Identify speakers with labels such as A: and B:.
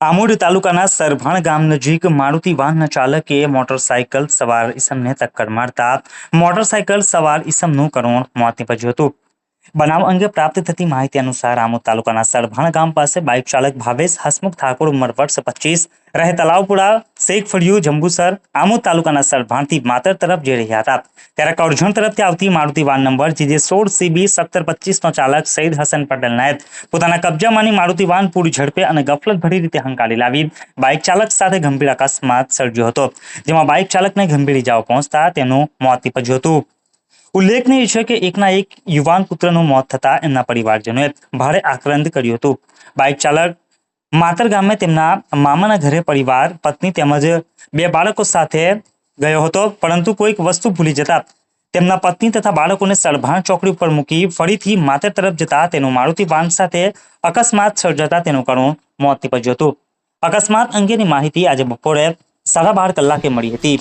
A: આમોદ તાલુકાના સરભાણ ગામ નજીક મારુતિ વાહનના ચાલકે મોટરસાયકલ સવાર ઈસમને ટક્કર મારતા મોટરસાયકલ સવાર ઈસમનું કરુણ મોત નીપજ્યું હતું. બનાવ અંગે પ્રાપ્ત થતી માહિતી અનુસાર આમોદ તાલુકાના સરભાણ ગામ પાસે બાઇક ચાલક ભાવેશ હસમુખ ઠાકોર ઉંમર વર્ષ પચીસ રહે તલાવપુરા શેખ ફળિયું જંબુસર આમોદ તાલુકાના સરભાણથી માતર તરફ જઈ રહ્યા હતા. ત્યારે કરજણ તરફથી આવતી મારુતિ વાન નંબર, જે સોળ સીબી સત્તર પચીસનો ચાલક સઈદ હસન પટેલ નાયબ, પોતાના કબજામાંની મારુતિ વાન પૂરી ઝડપે અને ગફલત ભરી રીતે હંકારી લાવી બાઇક ચાલક સાથે ગંભીર અકસ્માત સર્જ્યો હતો, જેમાં બાઇક ચાલકને ગંભીર ઇજાઓ પહોંચતા તેનું મોત નીપજ્યું હતું. ઉલ્લેખનીય છે કે એકના એક યુવાન પુત્રનું મોત થતા એમના પરિવારજનોએ ભારે આક્રંદ કર્યું હતું. બાઇક ચાલક માતર ગામે તેમના મામાના ઘરે પરિવાર, પત્ની તેમજ બે બાળકો સાથે ગયો હતો. પરંતુ કોઈક વસ્તુ ભૂલી જતા તેમના પત્ની તથા બાળકોને સરભાણ ચોકડી ઉપર મૂકી ફરીથી માતર તરફ જતા તેનું મારુતિ વાન સાથે અકસ્માત સર્જાતા તેનું કરુણ મોત નીપજ્યું હતું. અકસ્માત અંગેની માહિતી આજે બપોરે સાડા બાર કલાકે મળી હતી.